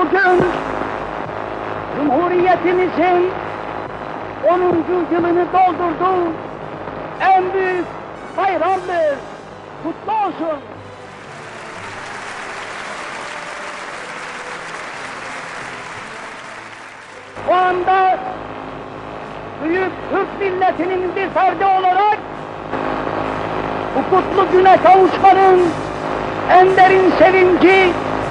bugün Cumhuriyetimizin 10. yılını doldurdu. En büyük bayramdır. Kutlu olsun. Bu anda büyük Türk milletinin bir ferdi olarak bu kutlu güne kavuşmanın en derin sevinci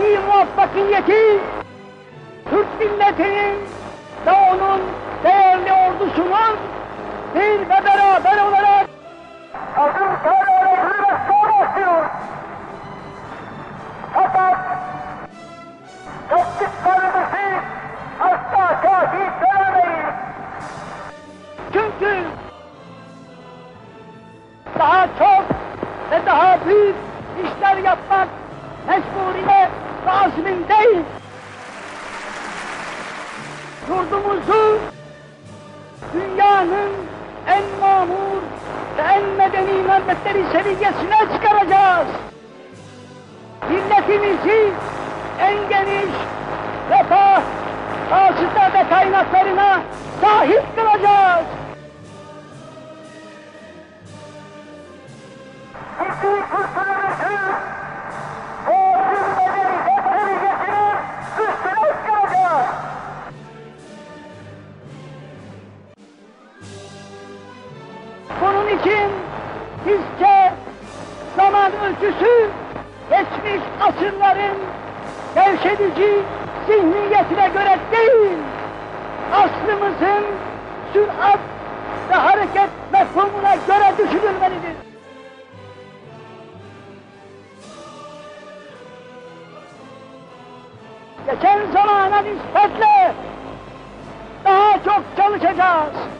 Bundaki muvaffakiyeti Türk milletinin ve onun değerli ordusunun bir ve beraber olarak adım kararı ve sonrası fakat yaptıklarımızı asla takip edemeyiz. Çünkü daha çok ve daha büyük işler yapmak azmindeyiz. Yurdumuzu dünyanın en mamur ve en medeni memlekleri seviyesine çıkaracağız. Milletimizi en geniş refah, hasıta ve kaynaklarına sahip kılacağız. Kültürümüzü zaman ölçüsü geçmiş asırların gevşedici zihniyetine göre değil, aslımızın sürat ve hareket mefhumuna göre düşünülmelidir. Geçen zamana nispetle daha çok çalışacağız.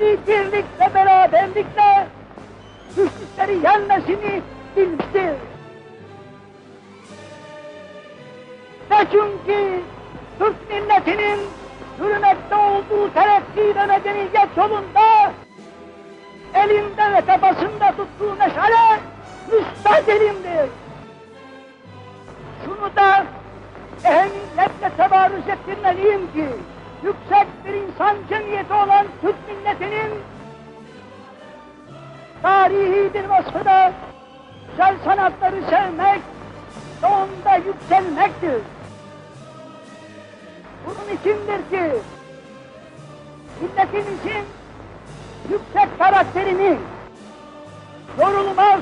milli birlik ve beraberlikle güçlükleri yenmesini bilmiştir. Ve çünkü Türk milletinin hürmette olduğu terakki ve medeniyet yolunda elinde ve kafasında tuttuğu meşale müstadelimdir. Şunu da ehemmiyetle tebarüz ettirmeliyim ki yüksek bir insan cemiyeti olan Türk milletinin tarihi bir vasfı da güzel sanatları sevmek onda yükselmektir. Bunun içindir ki milletimizin yüksek karakterini, yorulmaz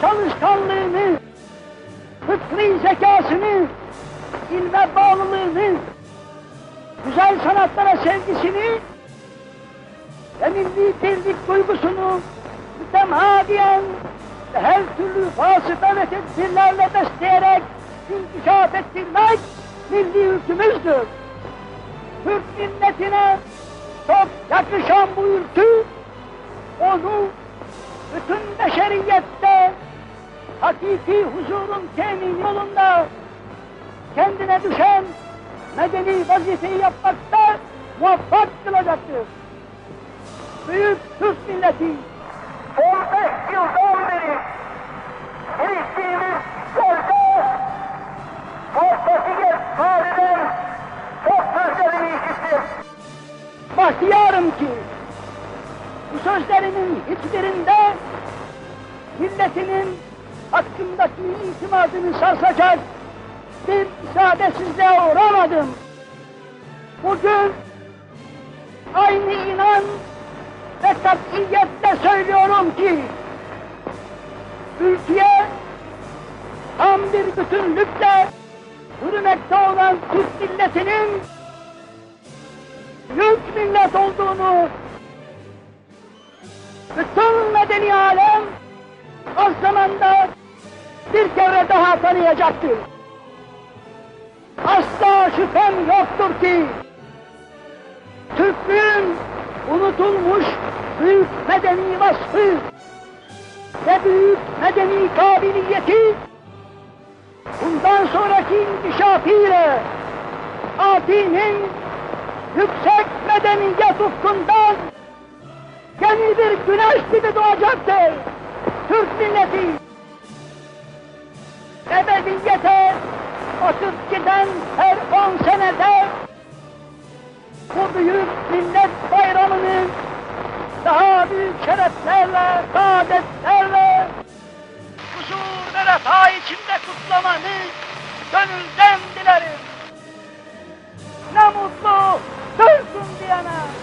çalışkanlığını, fıtri zekasını, ilme bağlılığını, güzel sanatlara sevgisini ve milli birlik duygusunu mütemadiyen ve her türlü vasıta ve tedbirlerle besleyerek inkişaf ettirmek milli ülkümüzdür. Türk milletine çok yakışan bu ülkü, onu bütün beşeriyette hakiki huzurun temin yolunda kendine düşen medeni vazifeyi yapmakta muvaffak kılacaktır. Büyük Türk milleti 15 yıldan beri geliştiğimiz yolda muvaffakiyet halinden çok sözlerimi işittim. Bahtiyarım ki bu sözlerimin hiçbirinde milletinin hakkındaki itimadını sarsacak bir isadesizliğe uğramadım. Bugün aynı inan ve katiyetle söylüyorum ki ülkeye tam bir bütünlükle yürümekte olan Türk milletinin büyük millet olduğunu bütün medeni alem az zamanda bir kere daha tanıyacaktır. Asla şüphem yoktur ki Türklüğün unutulmuş büyük medeni vasfı ve büyük medeni kabiliyeti bundan sonraki inkişafıyla Ati'nin yüksek medeniyet ufkundan yeni bir güneş gibi doğacaktır. Türk milleti ebediyete 32'den her 10 senede bu büyük millet bayramını daha büyük şereflerle, saadetlerle huzur ve refah içinde kutlamanı gönülden dilerim. Ne mutlu Türk'üm diyene.